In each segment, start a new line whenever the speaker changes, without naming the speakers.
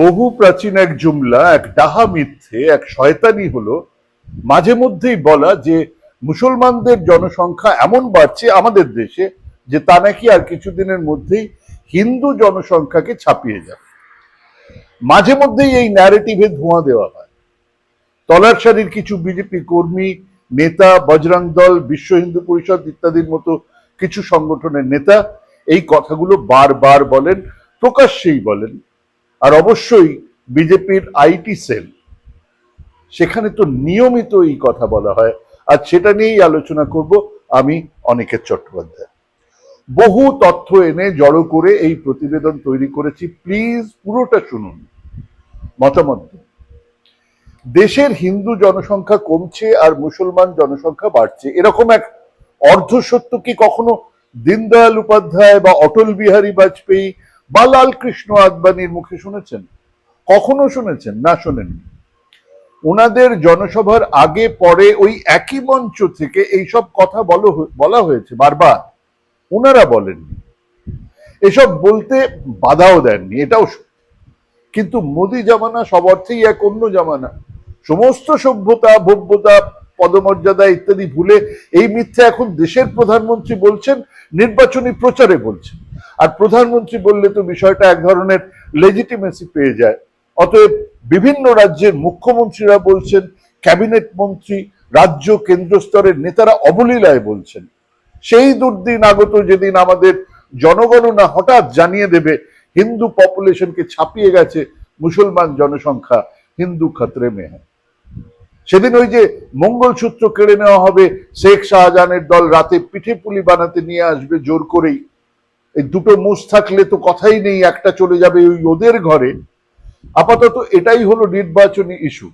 বহু প্রাচীন এক জুমলা, এক ডাহা মিথ্যে, এক শয়তানি হলো। মাঝে মধ্যেই বলা যে, মুসলমানদের জনসংখ্যা এমন বাড়ছে আমাদের দেশে যে তা নাকি আর কিছুদিনের মধ্যেই হিন্দু জনসংখ্যাকে ছাপিয়ে যাবে। মাঝে মধ্যেই এই ন্যারেটিভে ধোঁয়া দেওয়া হয়। তলার সারির কিছু বিজেপি কর্মী, নেতা, বজরং দল, বিশ্ব হিন্দু পরিষদ ইত্যাদির মতো কিছু সংগঠনের নেতা এই কথাগুলো বারবার বলেন, প্রকাশ্যেই বলেন। আর অবশ্যই বিজেপির আইটি সেল। সেখানে তো নিয়মিত এই কথা বলা হয়। আর সেটা নিয়েই আলোচনা করব আমি অনিকেত চট্টোপাধ্যায়। বহু তথ্য এনে জড়ো করে এই প্রতিবেদন তৈরি করেছি। প্লিজ পুরোটা শুনুন। মতামত দেশের হিন্দু জনসংখ্যা কমছে আর মুসলমান জনসংখ্যা বাড়ছে। এরকম এক অর্ধ সত্য কি কখনো? দীনদয়াল উপাধ্যায় বা অটল বিহারী বাজপেয়ী বা লাল কৃষ্ণ আদবানির মুখে শুনেছেন? কখনো শুনেছেন? না শোনেননি। ওনাদের জনসভার আগে পরে ওই একই মঞ্চ থেকে এইসব কথা বলা হয়েছে বারবার। ওনারা বলেননি। এসব বলতে বাধাও দেননি, এটাও কিন্তু মোদি জামানা সব অর্থেই এক অন্য জামানা। সমস্ত সভ্যতা, ভব্যতা, পদমর্যাদা ইত্যাদি ভুলে এই মিথ্যে এখন দেশের প্রধানমন্ত্রী বলছেন, নির্বাচনী প্রচারে বলছেন। আর প্রধানমন্ত্রী বললে তো বিষয়টা এক ধরনের লেজিটিমেসি পেয়ে যায়। অতএব বিভিন্ন রাজ্যের মুখ্যমন্ত্রীরা বলছেন, ক্যাবিনেট মন্ত্রী, রাজ্য কেন্দ্র স্তরের নেতারা অবলীলায় বলছেন। সেই দুর্দিন আগত যেদিন আমাদের জনগণনা হঠাৎ জানিয়ে দেবে, হিন্দু পপুলেশনকে ছাপিয়ে গেছে মুসলমান জনসংখ্যা, হিন্দু খতরে মে সেদিন ওই যে মঙ্গলসূত্র কেড়ে নেওয়া হবে, শেখ শাহজাহানের দল রাতে পিঠে পুলি বানাতে নিয়ে আসবে জোর করেই। এই দুটো মুষ থাকলে তো কথাই নেই, একটা চলে যাবে ওই ওদের ঘরে। আপাতত এটাই হলো নির্বাচনী ইস্যু।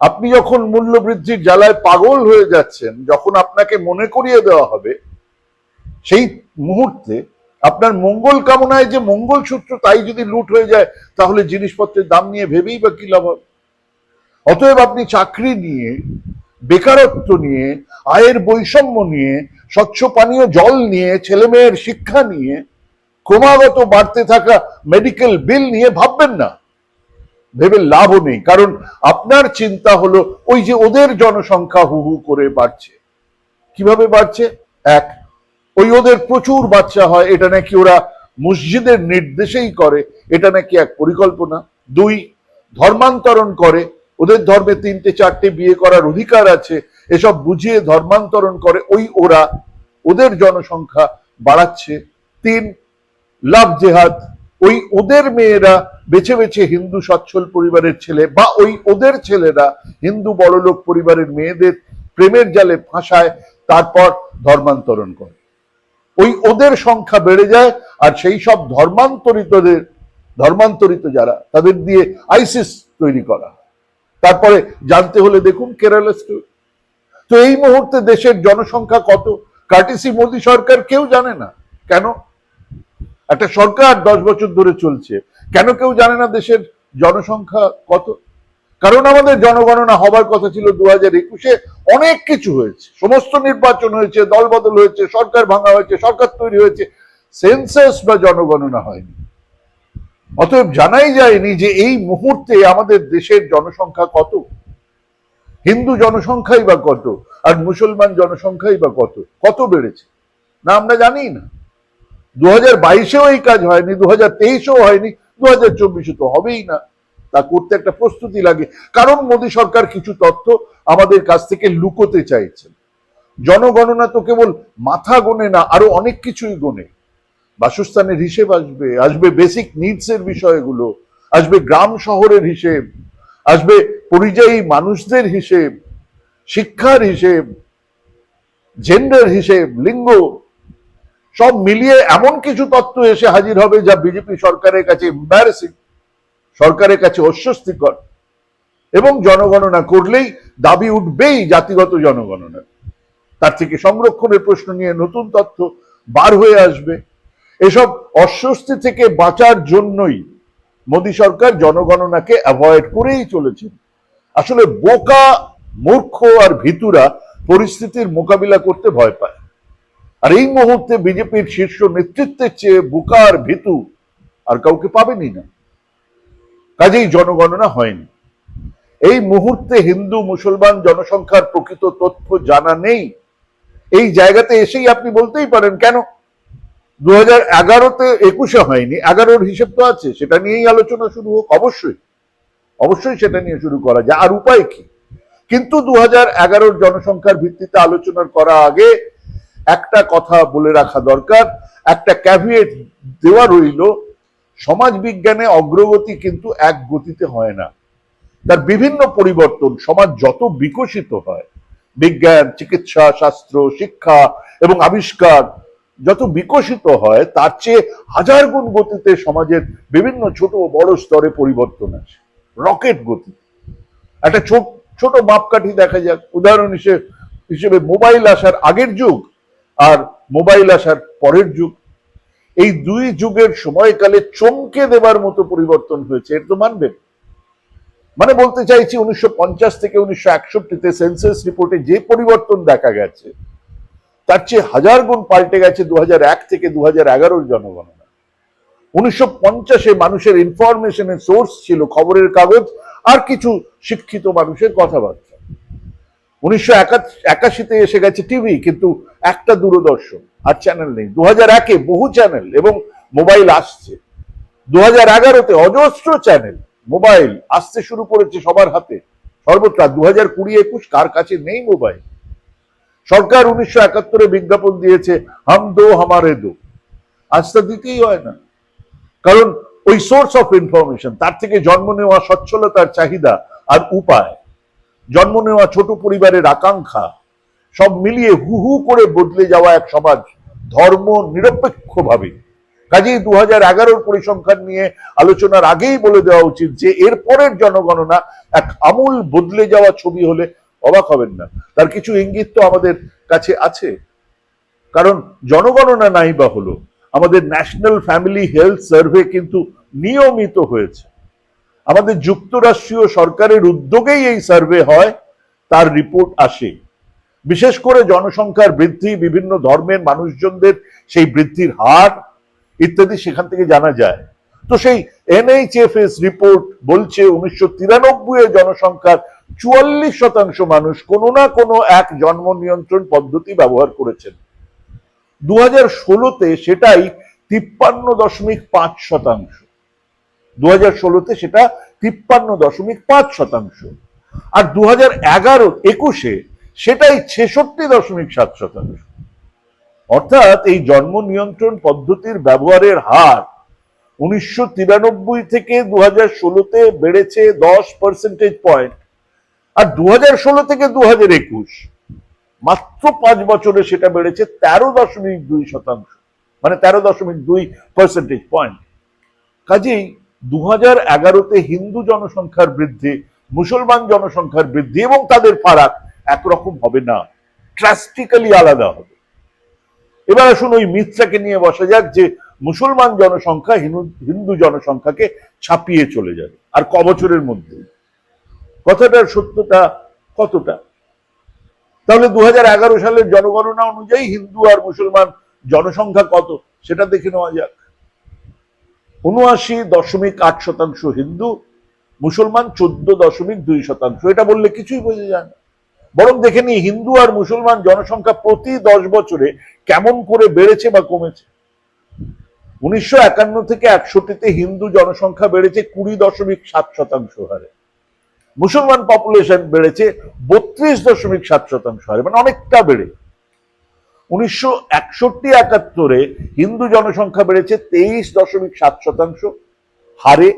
আপনি যখন মূল্য বৃদ্ধির জ্বালায় পাগল হয়ে যাচ্ছেন, যখন আপনাকে মনে করিয়ে দেওয়া হবে, সেই মুহূর্তে আপনার মঙ্গল কামনায় যে মঙ্গল সূত্র তাই যদি লুট হয়ে যায়, তাহলে জিনিসপত্রের দাম নিয়ে ভেবেই বা কি লাভ হবে? অতএব আপনি চাকরি নিয়ে, বেকারত্ব নিয়ে, আয়ের বৈষম্য নিয়ে স্বচ্ছ পানীয় জল নিয়ে, ছেলেমেয়ের শিক্ষা নিয়ে, ক্রমাগত বাড়তে থাকা মেডিকেল বিল নিয়ে ভাববেন না। ভেবে লাভও নেই, কারণ আপনার চিন্তা হলো ওই যে ওদের জনসংখ্যা হু হু করে বাড়ছে। কীভাবে বাড়ছে? এক, ওই ওদের প্রচুর বাচ্চা হয়, এটা নাকি ওরা মসজিদের নির্দেশেই করে, এটা নাকি এক পরিকল্পনা। দুই, ধর্মান্তরণ করে, ওদের ধর্মে তিনটে, চারটে বিয়ে করার অধিকার আছে এসব বুঝিয়ে ধর্মান্তরণ করে ওই ওরা ওদের জনসংখ্যা বাড়াচ্ছে। তিন, লাভ জেহাদ, ওই ওদের মেয়েরা বেছে বেছে হিন্দু সচ্ছল পরিবারের ছেলে বা ওই ওদের ছেলেরা হিন্দু বড়লোক পরিবারের মেয়েদের প্রেমের জালে ফাঁসায়, তারপর ধর্মান্তরণ করে। ওই ওদের সংখ্যা বেড়ে যায় আর সেই সব ধর্মান্তরিতদের, ধর্মান্তরিত যারা, তাদের দিয়ে আইসিস তৈরি করা তারপরে জানতে হলে দেখুন কেরালা স্টোরি তো এই মুহূর্তে দেশের জনসংখ্যা কত? কার্টিসি মোদী সরকার কেউ জানে না। কেন? একটা সরকার দশ বছর ধরে চলছে। কেন কেউ জানে না দেশের জনসংখ্যা কত? কারণ আমাদের জনগণনা হবার কথা ছিল দু হাজার একুশে। অনেক কিছু হয়েছে। সমস্ত নির্বাচন হয়েছে, দলবদল হয়েছে, সরকার ভাঙা হয়েছে, সরকার তৈরি হয়েছে। সেন্সাস বা জনগণনা হয়নি। অতএব জানাই যায়নি যে এই মুহূর্তে আমাদের দেশের জনসংখ্যা কত? হিন্দু জনসংখ্যাই বা কত? আর মুসলমান জনসংখ্যাই বা কত? কত বেড়েছে? না, আমরা জানি না। দু হাজার বাইশেও এই কাজ হয়নি দু হাজার তেইশেও হয়নি দু হাজার চব্বিশে তো হবেই না। তা করতে একটা প্রস্তুতি লাগে। কারণ মোদী সরকার কিছু তথ্য আমাদের কাছ থেকে লুকোতে চাইছেন জনগণনা তো কেবল মাথা গোনে না, আরও অনেক কিছুই গোনে। বাসস্থানের হিসেব আসবে আসবে বেসিক নিডস এর বিষয়গুলো, আসবে গ্রাম শহরের হিসেব, আসবে পরিযায়ী মানুষদের হিসেব, শিক্ষার হিসেব জেন্ডার হিসেব, লিঙ্গ, সব মিলিয়ে এমন কিছু তথ্য এসে হাজির হবে যা বিজেপি সরকারের কাছে এম্বারেসিং সরকারের কাছে অস্বস্তিকর এবং জনগণনা করলেই দাবি উঠবেই জাতিগত জনগণনা তার থেকে সংরক্ষণের প্রশ্ন নিয়ে নতুন তথ্য বার হয়ে আসবে। এসব অস্বস্তি থেকে বাঁচার জন্যই মোদী সরকার জনগণনাকে অ্যাভয়েড করেই চলেছেন। আসলে বোকা, মূর্খ আর ভিতুরা পরিস্থিতির মোকাবিলা করতে ভয় পায়। আর এই মুহূর্তে বিজেপির শীর্ষ নেতৃত্বের চেয়ে বোকা আর ভিতু আর কাউকে পাবেনই না। কাজেই জনগণনা হয়নি। এই মুহূর্তে হিন্দু, মুসলমান জনসংখ্যার প্রকৃত তথ্য জানা নেই। এই জায়গাতে এসেই আপনি বলতেই পারেন, কেন? দু হাজার এগারোতে একুশে হয়নি, এগারোর হিসেব তো আছে, সেটা নিয়েই আলোচনা শুরু হোক, অবশ্যই। অবশ্যই সেটা নিয়ে শুরু করা যায়। আর উপায় কি? কিন্তু দু হাজার জনসংখ্যার ভিত্তিতে আলোচনা করা আগে একটা কথা বলে রাখা দরকার, একটা ক্যাভিয়েট দেওয়া রইল সমাজ বিজ্ঞানে অগ্রগতি কিন্তু এক গতিতে হয় না। তার বিভিন্ন পরিবর্তন সমাজ যত বিকশিত হয়, বিজ্ঞান, চিকিৎসা, শাস্ত্র, শিক্ষা এবং আবিষ্কার যত বিকশিত হয়, তার চেয়ে হাজার গুণ গতিতে সমাজের বিভিন্ন ছোট বড় স্তরে পরিবর্তন আসে। রকেট গতি। একটা ছোট ছোট মাপকাঠি দেখা যাক। উদাহরণ হিসেবে হিসেবে মোবাইল আসার আগের যুগ আর মোবাইল আসার পরের যুগ। এই দুই যুগের সময়কালে চমকে দেবার মতো পরিবর্তন হয়েছে। এর তো মানবেন। মানে বলতে চাইছি, উনিশশো পঞ্চাশ থেকে উনিশশো একষট্টিতে সেন্সাস রিপোর্টে যে পরিবর্তন দেখা গেছে, তার চেয়ে হাজার গুণ পাল্টে গেছে দু থেকে দু হাজার জনগণনা উনিশশো মানুষের ইনফরমেশনের সোর্স ছিল খবরের কাগজ, আর কিছু শিক্ষিত মানুষের কথাবার্তা। উনিশশো একাশিতে এসে গেছে টিভি কিন্তু একটা দূরদর্শন, আর চ্যানেল নেই। দু হাজার একে বহু চ্যানেল এবং মোবাইল আসছে। দু হাজার এগারোতে অজস্র চ্যানেল মোবাইল আসতে শুরু করেছে সবার হাতে। সর্বত্র দু হাজার কুড়ি, একুশ কার কাছে নেই মোবাইল সরকার উনিশশো একাত্তরে বিজ্ঞাপন দিয়েছে, হাম দো, হামারে দো। তা দিতেই হয় না। কারণ ওই সোর্স অফ ইনফরমেশন তার থেকে জন্ম নেওয়া সচ্ছলতার চাহিদা আর উপায়, জন্ম নেওয়া ছোট পরিবারের আকাঙ্ক্ষা, সব মিলিয়ে হু হু করে বদলে যাওয়া এক সমাজ ধর্ম নিরপেক্ষভাবে। কাজেই দু হাজার এগারোর পরিসংখ্যান নিয়ে আলোচনার আগেই বলে দেওয়া উচিত যে, এর পরের জনগণনা এক আমূল বদলে যাওয়া ছবি হলে অবাক হবেন না। তার কিছু ইঙ্গিত তো আমাদের কাছে আছে। কারণ জনগণনা নাই বা হলো। আমাদের ন্যাশনাল ফ্যামিলি হেলথ সার্ভে কিন্তু নিয়মিত হয়েছে। আমাদের যুক্তরাষ্ট্রীয় সরকারের উদ্যোগেই এই সার্ভে হয়, তার রিপোর্ট আসে। বিশেষ করে জনসংখ্যার বৃদ্ধি, বিভিন্ন ধর্মের মানুষজনদের সেই বৃদ্ধির হার ইত্যাদি সেখান থেকে জানা যায়। তো সেই এনএইচএফএস রিপোর্ট বলছে, উনিশশো তিরানব্বই জনসংখ্যার চুয়াল্লিশ শতাংশ মানুষ কোনো না কোনো এক জন্ম নিয়ন্ত্রণ পদ্ধতি ব্যবহার করেছেন। দু হাজার ষোলোতে সেটাই তিপ্পান্ন দশমিক পাঁচ শতাংশ। দু হাজার ষোলোতে সেটা তিপ্পান্ন দশমিক পাঁচ শতাংশ। আর দু হাজার এগারো, একুশে সেটাই ছেষট্টি দশমিক সাত শতাংশ। অর্থাৎ এই জন্ম নিয়ন্ত্রণ পদ্ধতির ব্যবহারের হার উনিশশো তিরানব্বই থেকে দু হাজার ষোলোতে বেড়েছে দশ পার্সেন্টেজ পয়েন্ট আর দু হাজার ষোলো থেকে দু হাজার একুশ মাত্র পাঁচ বছরে সেটা বেড়েছে তেরো দশমিক দুই শতাংশ মানে তেরো দশমিক দুই পার্সেন্টেজ পয়েন্ট কাজেই দু হাজার এগারোতে হিন্দু জনসংখ্যার বৃদ্ধি, মুসলমান জনসংখ্যার বৃদ্ধি এবং তাদের ফারাক একরকম হবে না ড্রাস্টিক্যালি আলাদা হবে। এবার আসুন ওই মিথটাকে নিয়ে বসা যাক যে মুসলমান জনসংখ্যা হিন্দু- জনসংখ্যাকে ছাপিয়ে চলে যাবে, আর ক বছরের মধ্যে। কথাটার সত্যতা কতটা? তাহলে দু হাজার এগারো সালের জনগণনা অনুযায়ী হিন্দু আর মুসলমান জনসংখ্যা কত? সেটা দেখে নেওয়া যাক। উনআশি দশমিক আট শতাংশ হিন্দু, মুসলমান চোদ্দ দশমিক দুই শতাংশ। এটা বললে কিছুই বোঝা যায় না। বরং দেখে নিই, হিন্দু আর মুসলমান জনসংখ্যা প্রতি দশ বছরে কেমন করে বেড়েছে বা কমেছে? উনিশশো একান্ন থেকে একষট্টিতে হিন্দু জনসংখ্যা বেড়েছে কুড়ি দশমিক সাত শতাংশ হারে। মুসলমান পপুলেশন বেড়েছে বত্রিশ দশমিক সাত শতাংশ হারে মানে অনেকটা বেড়ে। উনিশশো একষট্টি একাত্তরে হিন্দু জনসংখ্যা বেড়েছে তেইশ দশমিক সাত শতাংশ হারে,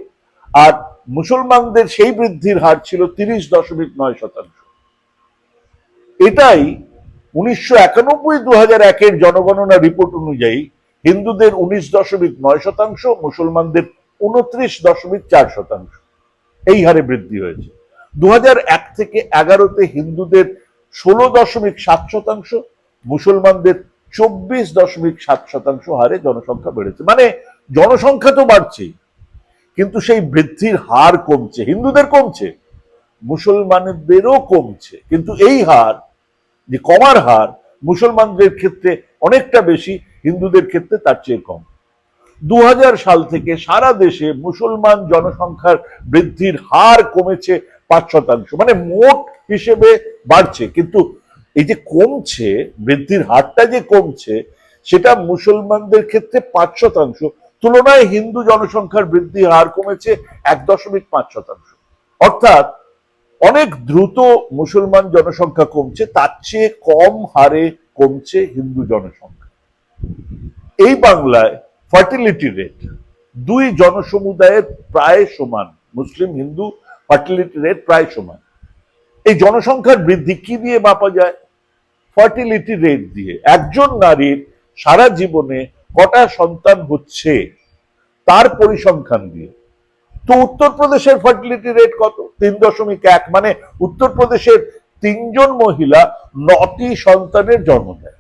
আর মুসলমানদের সেই বৃদ্ধির হার ছিল তিরিশ দশমিক নয় শতাংশ। এটাই উনিশশো একানব্বই দু হাজার একের জনগণনা রিপোর্ট অনুযায়ী হিন্দুদের উনিশ দশমিক নয় শতাংশ, মুসলমানদের উনত্রিশ দশমিক চার শতাংশ। এই হারে বৃদ্ধি হয়েছে। দু এক থেকে এগারোতে হিন্দুদের ষোলো দশমিক সাত শতাংশ, মুসলমানদের চব্বিশ দশমিক সাত শতাংশ হারে জনসংখ্যা বেড়েছে। মানে জনসংখ্যা তো বাড়ছেই কিন্তু সেই বৃদ্ধির হার কমছে, হিন্দুদের কমছে, মুসলমানদেরও কমছে। কিন্তু এই হার, যে কমার হার, মুসলমানদের ক্ষেত্রে অনেকটা বেশি, হিন্দুদের ক্ষেত্রে তার চেয়ে কম। দু হাজার সাল থেকে সারা দেশে মুসলমান জনসংখ্যার বৃদ্ধির হার কমেছে পাঁচ শতাংশ মানে মোট হিসেবে বাড়ছে। কিন্তু এই যে কমছে, বৃদ্ধির হারটা যে কমছে, সেটা মুসলমানদের ক্ষেত্রে পাঁচ শতাংশ তুলনায় হিন্দু জনসংখ্যার বৃদ্ধি হার কমেছে এক দশমিক পাঁচ শতাংশ অর্থাৎ অনেক দ্রুত মুসলমান জনসংখ্যা কমছে, তার চেয়ে কম হারে কমছে হিন্দু জনসংখ্যা। এই বাংলায় ফার্টিলিটি রেট, দুই জনসমুদায়ের প্রায় সমান, মুসলিম, হিন্দু ফার্টিলিটি রেট প্রায় সমান। এই জনসংখ্যার বৃদ্ধি কি দিয়ে মাপা যায়? ফার্টিলিটি রেট দিয়ে। একজন নারীর সারা জীবনে কটা সন্তান হচ্ছে তার পরিসংখ্যান দিয়ে। তো উত্তরপ্রদেশের ফার্টিলিটি রেট কত? তিন দশমিক এক মানে উত্তরপ্রদেশের তিনজন মহিলা নটি সন্তানের জন্ম দেয়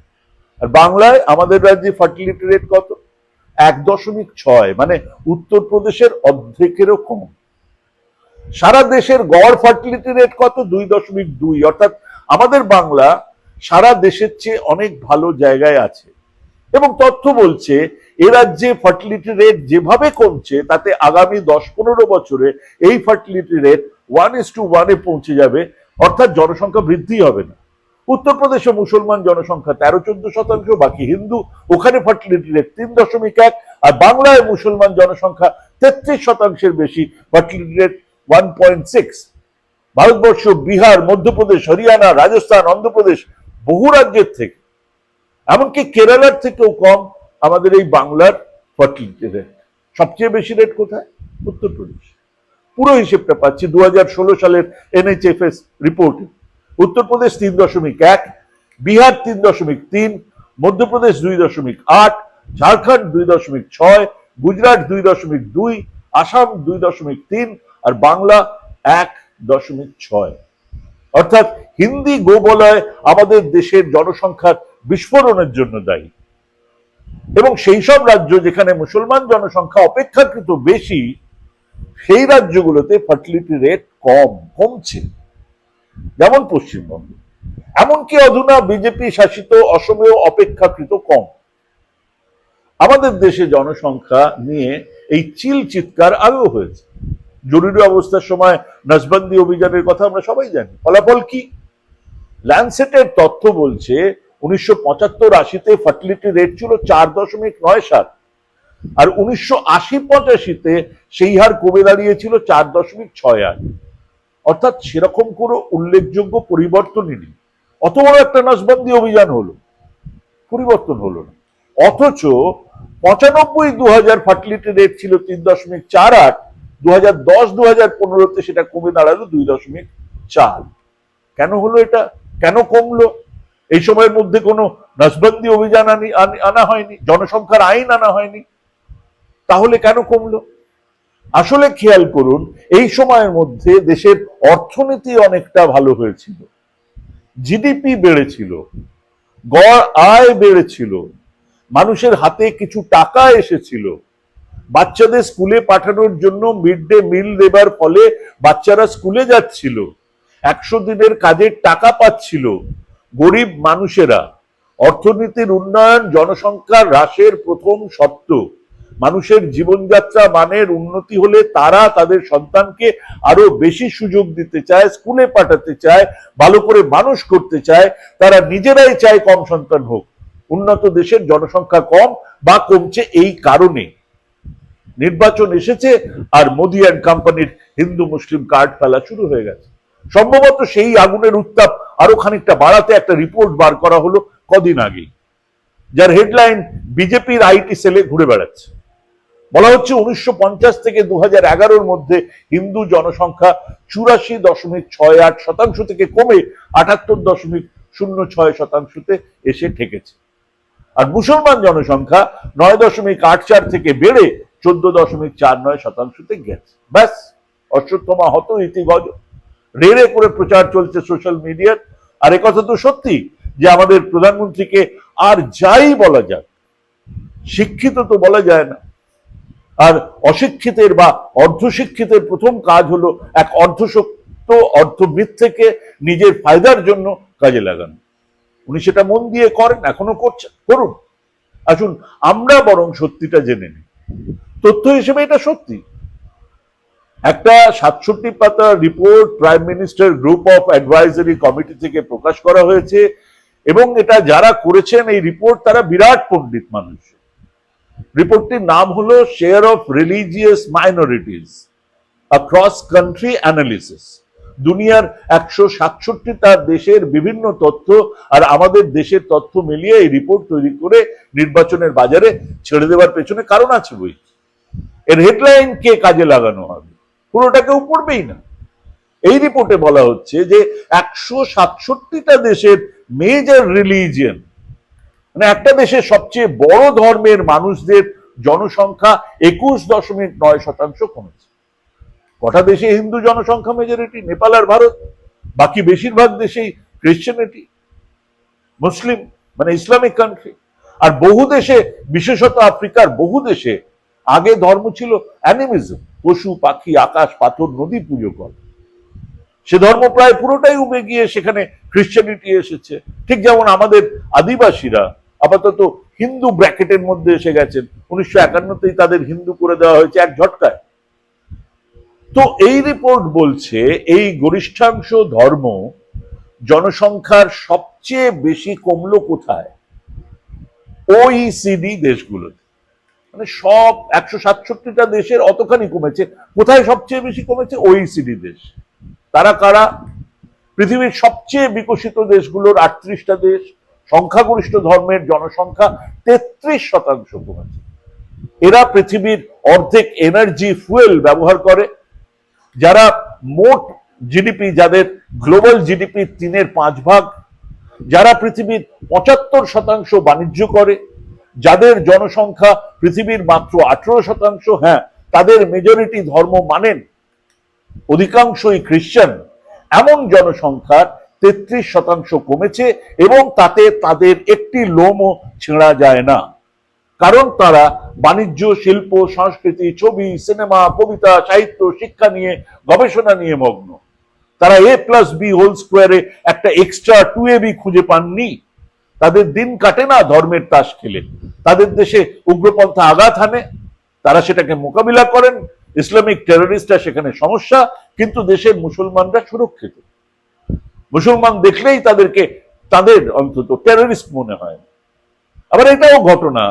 আর বাংলায় আমাদের রাজ্যে ফার্টিলিটি রেট কত? এক দশমিক ছয় মানে উত্তরপ্রদেশের অর্ধেকেরও কম। সারা দেশের গড় ফার্টিলিটি রেট কত? দুই দশমিক দুই। অর্থাৎ আমাদের বাংলা সারা দেশের চেয়ে অনেক ভালো জায়গায় আছে। এবং তথ্য বলছে, এ রাজ্যে ফার্টিলিটি রেট যেভাবে কমছে, তাতে আগামী দশ পনেরো বছরে এই fertility rate one is two ওয়ানে পৌঁছে যাবে। অর্থাৎ জনসংখ্যা বৃদ্ধি হবে না। উত্তরপ্রদেশে মুসলমান জনসংখ্যা তেরো চোদ্দ শতাংশ, বাকি হিন্দু, ওখানে ফার্টিলিটি রেট তিন দশমিক এক, আর বাংলায় মুসলমান জনসংখ্যা তেত্রিশ শতাংশের বেশি, fertility rate one point six Bharatvarsha, Bihar, Madhya Pradesh, Haryana, Rajasthan, Andhra Pradesh বহু রাজ্যের থেকে। এমনকি কেরালার থেকেও কম আমাদের এই বাংলার ফার্টিলিটি রেট সবচেয়ে বেশি রেট কোথায়? উত্তরপ্রদেশ। পুরো হিসেবটা পাচ্ছি দু সালের এনএইচএফএস রিপোর্টে উত্তরপ্রদেশ তিন দশমিক এক, বিহার তিন দশমিক তিন, মধ্যপ্রদেশ দুই দশমিক আট, ঝাড়খণ্ড দুই দশমিক ছয়, গুজরাট দুই দশমিক দুই, আসাম দুই দশমিক তিন আর বাংলা এক দশমিক ছয়। অর্থাৎ হিন্দি গোবলয় আমাদের দেশের জনসংখ্যার বিস্ফোরণের জন্য দায়ী। এবং সেই সব রাজ্য যেখানে মুসলমান জনসংখ্যা অপেক্ষাকৃত বেশি, সেই রাজ্যগুলোতে ফার্টিলিটি রেট কম, কমছে। যেমন পশ্চিমবঙ্গ। এমনকি অধুনা বিজেপি শাসিত অসমেও অপেক্ষাকৃত কম। আমাদের দেশে জনসংখ্যা নিয়ে এই চিল চিৎকার আগেও হয়েছে। জরুরি অবস্থার সময় নসবন্দি অভিযানের কথা আমরা সবাই জানি। ফলাফল কি? ল্যান্ডসেটের তথ্য বলছে, উনিশশো পঁচাত্তর আশিতে ফার্টিলিটি রেট ছিল চার দশমিক নয় সাত। আর উনিশশো আশি পঁচাশিতে সেই হার কমে দাঁড়িয়েছিল চার দশমিক ছয় আট। অর্থাৎ সেরকম কোনো উল্লেখযোগ্য পরিবর্তনই নেই। অত বড় একটা নসবন্দি অভিযান হলো। পরিবর্তন হলো না। অথচ পঁচানব্বই দু হাজার ফার্টিলিটি রেট ছিল তিন দশমিক চার আট দু হাজার দশ দু পনেরোতে সেটা কমে দাঁড়াল দুই দশমিক চার। কেন হলো এটা? কেন কমলো? এই সময়ের মধ্যে কোনো নসবন্দি অভিযান আনি- আনা হয়নি, জনসংখ্যার আইন আনা হয়নি। তাহলে কেন কমলো? আসলে খেয়াল করুন, এই সময়ের মধ্যে দেশের অর্থনীতি অনেকটা ভালো হয়েছিল। জিডিপি বেড়েছিল, গড় আয় বেড়েছিল, মানুষের হাতে কিছু টাকা এসেছিল বাচ্চাদের স্কুলে পাঠানোর জন্য মিড ডে মিল দেবার ফলে বাচ্চারা স্কুলে যাচ্ছিল। একশো দিনের কাজের টাকা পাচ্ছিল গরিব মানুষেরা। অর্থনীতির উন্নয়ন জনসংখ্যা হ্রাসের প্রথম শর্ত। মানুষের জীবনযাত্রা মানের উন্নতি হলে তারা তাদের সন্তানকে আরও বেশি সুযোগ দিতে চায়, স্কুলে পাঠাতে চায়, ভালো করে মানুষ করতে চায়, তারা নিজেরাই চায় কম সন্তান হোক। উন্নত দেশের জনসংখ্যা কম বা কমছে এই কারণে। নির্বাচন এসেছে আর মোদি অ্যান্ড কোম্পানির হিন্দু মুসলিম কার্ড ফেলা শুরু হয়ে গেছে। সম্ভবত সেই আগুনের উত্তাপ আরও খানিকটা বাড়াতে একটা রিপোর্ট বার করা হলো কদিন আগেই, যার হেডলাইন বিজেপির আইটি সেলে ঘুরে বেড়াচ্ছে। বলা হচ্ছে উনিশশো থেকে দু এগারোর মধ্যে হিন্দু জনসংখ্যা চুরাশি দশমিক ছয় আট শতাংশ থেকে কমে আটাত্তর দশমিক শূন্য ছয় শতাংশতে এসে ঠেকেছে। আর মুসলমান জনসংখ্যা নয় দশমিক আট চার থেকে বেড়ে চোদ্দ দশমিক চার নয় শতাংশতে গেছে। ব্যাস অশ্বত্থমা হত ইতি গজ রেড়ে করে প্রচার চলছে সোশ্যাল মিডিয়ার। আর একথা তো সত্যি যে আমাদের প্রধানমন্ত্রীকে আর যাই বলা যাক, শিক্ষিত তো বলা যায় না। আর অশিক্ষিতের বা অর্ধশিক্ষিতের প্রথম কাজ হলো এক অর্ধশক্ত অর্ধবৃত্ত থেকে নিজের ফায়দার জন্য কাজে লাগানো। উনি সেটা মন দিয়ে করেন, এখনও করছেন। করুন। আসুন, আমরা বরং সত্যিটা জেনে নিই। তথ্য হিসেবে এটা সত্যি। একটা সাতষট্টি পাতা report prime minister group of advisory committee থেকে প্রকাশ করা হয়েছে এবং এটা যারা করেছেন, এই রিপোর্ট তারা বিরাট পণ্ডিত মানুষ। রিপোর্টটির নাম হলো share of religious minorities cross country analysis দুনিয়ার একশো সাতষট্টিটা দেশের বিভিন্ন তথ্য আর আমাদের দেশের তথ্য মিলিয়ে এই রিপোর্ট তৈরি করে নির্বাচনের বাজারে ছেড়ে দেওয়ার পেছনে কারণ আছে বই এর হেডলাইন কে কাজে লাগানো হবে? পুরোটা কেউ পড়বেই না। এই রিপোর্টে বলা হচ্ছে যে একশো সাতষট্টিটা দেশের মেজর রিলিজিয়ন মানে একটা দেশের সবচেয়ে বড় ধর্মের মানুষদের জনসংখ্যা একুশ দশমিক নয় শতাংশ কমেছে। কটা দেশে হিন্দু জনসংখ্যা মেজরিটি নেপাল আর ভারত। বাকি বেশিরভাগ দেশেই ক্রিশ্চিয়ানিটি মুসলিম মানে ইসলামিক কান্ট্রি আর বহু দেশে, বিশেষত আফ্রিকার বহু দেশে আগে ধর্ম ছিল অ্যানিমিজম পশু, পাখি, আকাশ, পাথর, নদী পুজো কর। সে ধর্ম প্রায় পুরোটাই উবে গিয়ে সেখানে খ্রিশ্চানিটি এসেছে। ঠিক যেমন আমাদের আদিবাসীরা, আপাতত হিন্দু ব্র্যাকেটের মধ্যে এসে গেছেন। উনিশশো একান্নতেই তাদের হিন্দু করে দেওয়া হয়েছে এক ঝটকায়। তো এই রিপোর্ট বলছে, এই গরিষ্ঠাংশ ধর্ম জনসংখ্যার সবচেয়ে বেশি কমলো কোথায়? ওইসিডি দেশগুলোতে। মানে সব একশো সাতষট্টিটা দেশের অতখানি কমেছে। কোথায় সবচেয়ে বেশি কমেছে? ওইসিডি দেশ। তারা কারা? পৃথিবীর সবচেয়ে বিকশিত দেশগুলোর আটত্রিশটা দেশ, সংখ্যাগরিষ্ঠ ধর্মের জনসংখ্যা তেত্রিশ শতাংশ কমেছে। এরা পৃথিবীর অর্ধেক এনার্জি ফুয়েল ব্যবহার করে। যারা মোট জিডিপি যাদের গ্লোবাল জিডিপি তিনের পাঁচ ভাগ, যারা পৃথিবীর পঁচাত্তর শতাংশ বাণিজ্য করে যাদের জনসংখ্যা পৃথিবীর মাত্র আঠেরো শতাংশ হ্যাঁ তাদের মেজরিটি ধর্ম মানেন অধিকাংশই খ্রিস্টান। এমন জনসংখ্যার তেত্রিশ শতাংশ কমেছে এবং তাতে তাদের একটি লোমও ছেঁড়া যায় না। কারণ তারা বাণিজ্য, শিল্প, সংস্কৃতি, ছবি, সিনেমা, কবিতা, সাহিত্য, শিক্ষা নিয়ে, গবেষণা নিয়ে মগ্ন। তারা এ প্লাস বি হোল স্কোয়ারে একটা এক্সট্রা টু এ বি খুঁজে পাননি। তাদের দিন কাটে না, ধর্মের তাস খেলে। তাদের দেশে উগ্রপন্থা আঘাত হানে, তারা সেটাকে মোকাবিলা করেন। ইসলামিক টেররিস্টরা সেখানে সমস্যা, কিন্তু দেশের মুসলমানরা সুরক্ষিত। মুসলমান দেখলেই তাদেরকে, তাদের অন্তত টেররিস্ট মনে হয়। আবার এটাও ঘটনা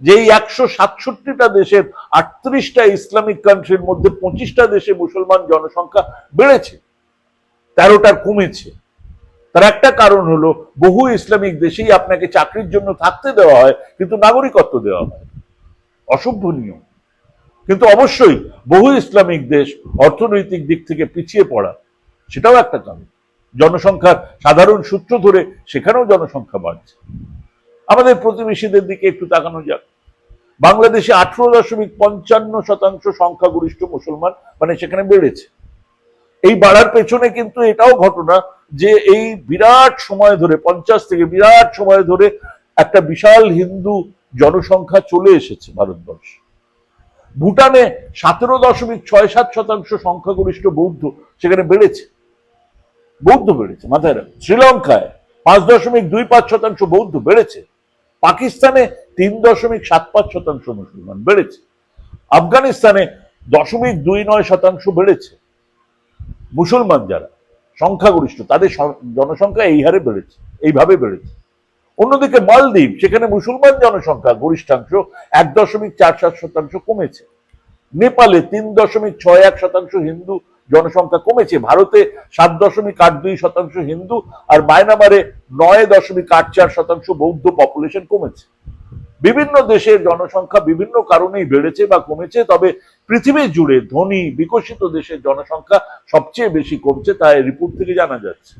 যে এই একশো সাতষট্টিটা দেশের আটত্রিশটা ইসলামিক কান্ট্রির মধ্যে পঁচিশটা দেশে মুসলমান জনসংখ্যা বেড়েছে, তেরোটা কমেছে। তার একটা কারণ হলো, বহু ইসলামিক দেশেই আপনাকে চাকরির জন্য থাকতে দেওয়া হয়, কিন্তু নাগরিকত্ব দেওয়া হয়। অসভ্য নিয়ম। কিন্তু অবশ্যই বহু ইসলামিক দেশ অর্থনৈতিক দিক থেকে পিছিয়ে পড়া, সেটাও একটা কারণ। জনসংখ্যার সাধারণ সূত্র ধরে সেখানেও জনসংখ্যা বাড়ছে। আমাদের প্রতিবেশীদের দিকে একটু তাকানো যাক। বাংলাদেশে আঠারো দশমিক পঞ্চান্ন শতাংশ সংখ্যাগরিষ্ঠ মুসলমান মানে সেখানে বেড়েছে। এই বাড়ার পেছনে কিন্তু এটাও ঘটনা যে এই বিরাট সময় ধরে, পঞ্চাশ থেকে বিরাট সময় ধরে একটা বিশাল হিন্দু জনসংখ্যা চলে এসেছে ভারতবর্ষে। ভুটানে সতেরো দশমিক ছয় সাত শতাংশ সংখ্যাগরিষ্ঠ বৌদ্ধ সেখানে বেড়েছে। বৌদ্ধ বেড়েছে, মাথায় রাখুন শ্রীলঙ্কায় পাঁচ দশমিক দুই পাঁচ শতাংশ বৌদ্ধ বেড়েছে। পাকিস্তানে তিন দশমিক সাত পাঁচ শতাংশ মুসলমান বেড়েছে। আফগানিস্তানে দশমিক দুই নয় শতাংশ বেড়েছে। মুসলমান যারা সংখ্যাগরিষ্ঠ, তাদের জনসংখ্যা এই হারে বেড়েছে, এইভাবে বেড়েছে। অন্যদিকে মালদ্বীপ, সেখানে মুসলমান জনসংখ্যা গরিষ্ঠাংশ এক দশমিক চার সাত শতাংশ কমেছে। নেপালে তিন দশমিক ছয় এক শতাংশ হিন্দু জনসংখ্যা কমেছে, ভারতে সাত দশমিক আট দুই শতাংশ হিন্দু, আর মায়ানমারে নয় দশমিক আট চার শতাংশ বৌদ্ধ পপুলেশন কমেছে। বিভিন্ন দেশের জনসংখ্যা বিভিন্ন কারণেই বেড়েছে বা কমেছে, তবে পৃথিবী জুড়ে ধনী, বিকশিত দেশের জনসংখ্যা সবচেয়ে বেশি কমছে, তা রিপোর্ট থেকে জানা যাচ্ছে।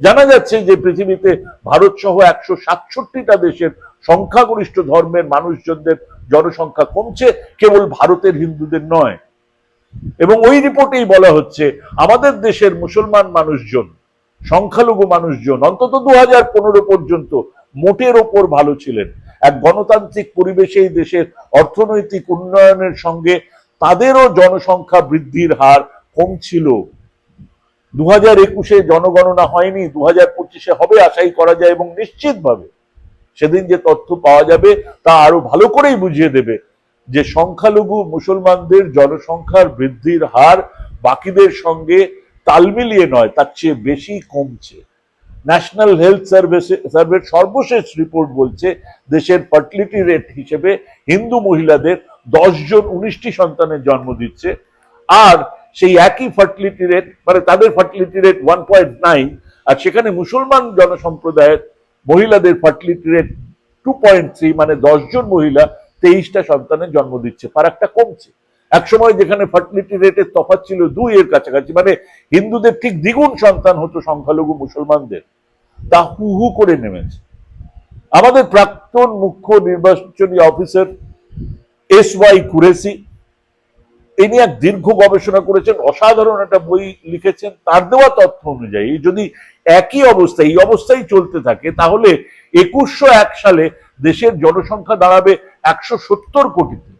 জানা যাচ্ছে যে পৃথিবীতে ভারত সহ একশো সাতষট্টিটা দেশের সংখ্যাগরিষ্ঠ ধর্মের মানুষজনদের জনসংখ্যা কমছে, কেবল ভারতের হিন্দুদের নয়। এবং ওই রিপোর্টেই বলা হচ্ছে, আমাদের দেশের মুসলমান মানুষজন, সংখ্যালঘু মানুষজন, অন্তত দু পর্যন্ত মোটের ওপর ভালো ছিলেন। এক গণতান্ত্রিক পরিবেশে এই দেশের অর্থনৈতিক উন্নয়নের সঙ্গে তাদেরও জনসংখ্যা বৃদ্ধির হার কম ছিল দু হাজার একুশে জনগণনা হয়নি দু হাজার পঁচিশে হবে আশাই করা যায় এবং নিশ্চিতভাবে সেদিন যে তথ্য পাওয়া যাবে তা আরও ভালো করেই বুঝিয়ে দেবে যে সংখ্যালঘু মুসলমানদের জনসংখ্যার বৃদ্ধির হার বাকিদের সঙ্গে তাল মিলিয়ে নয়, তার চেয়ে বেশি কমছে। ন্যাশনাল হেলথ সার্ভিস সার্ভের সর্বশেষ রিপোর্ট বলছে, দেশের ফার্টিলিটি রেট হিসেবে হিন্দু মহিলাদের দশ জন উনিশটি সন্তানের জন্ম দিচ্ছে। আর সেই একই ফার্টিলিটি রেট মানে তাদের fertility rate one point nine আর সেখানে মুসলমান জনসম্প্রদায়ের মহিলাদের fertility rate two point three মানে জন মহিলা তেইশটা সন্তানের জন্ম দিচ্ছে। ফারাকটা কমছে। এক সময় যেখানে ফার্টিলিটি রেটের তফাৎ ছিল দুই এর কাছাকাছি মানে হিন্দুদের ঠিক দ্বিগুণ সন্তান হতো সংখ্যালঘু মুসলমানদের। তা হু হু করে নেমেছে। আমাদের প্রাক্তন মুখ্য নির্বাচনী অফিসার এস ওয়াই কুরেসি ইনি এক দীর্ঘ গবেষণা করেছেন, অসাধারণ একটা বই লিখেছেন, তার দেওয়া তথ্য অনুযায়ী যদি একই অবস্থা, এই অবস্থায় চলতে থাকে, তাহলে একুশশো এক সালে দেশের জনসংখ্যা দাঁড়াবে একশো সত্তর কোটিতে,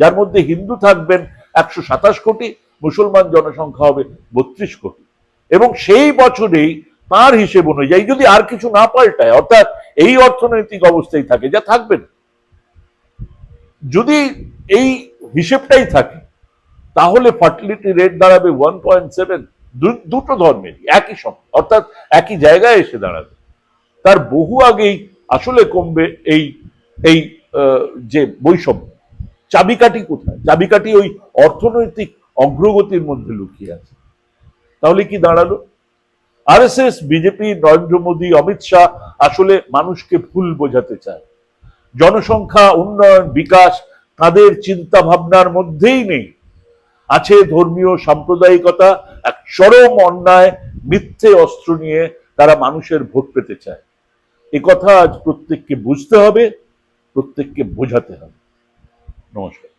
যার মধ্যে হিন্দু থাকবেন একশো সাতাশ কোটি, মুসলমান জনসংখ্যা হবে বত্রিশ কোটি। এবং সেই বছরেই তার হিসেব অনুযায়ী যদি আর কিছু না পাল্টায়, অর্থাৎ এই অর্থনৈতিক অবস্থায় থাকে, যা থাকবে না। যদি এই হিসেবটাই থাকে, তাহলে ফার্টিলিটি রেট দাঁড়াবে ওয়ান পয়েন্ট সেভেন। দুটো ধর্মেরই, একই সঙ্গে, অর্থাৎ একই জায়গায় এসে দাঁড়াবে। তার বহু আগেই আসলে কমবে এই এই যে বৈষম্য। চাবিকাঠি কোথায়? চাবিকাঠি ওই অর্থনৈতিক অগ্রগতির মধ্যে লুকিয়ে আছে। তাহলে কি দাঁড়াল? আরএসএস বিজেপি নরেন্দ্র মোদী, অমিত শাহ আসলে মানুষকে ভুল বোঝাতে চায়। জনসংখ্যা, উন্নয়ন, বিকাশ তাদের চিন্তা ভাবনার মধ্যেই নেই। আছে ধর্মীয় সাম্প্রদায়িকতা, এক চরম অন্যায়, মিথ্যে অস্ত্র নিয়ে তারা মানুষের ভোট পেতে চায়। এ কথা আজ প্রত্যেককে বুঝতে হবে, প্রত্যেককে বোঝাতে হবে। নমস্কার।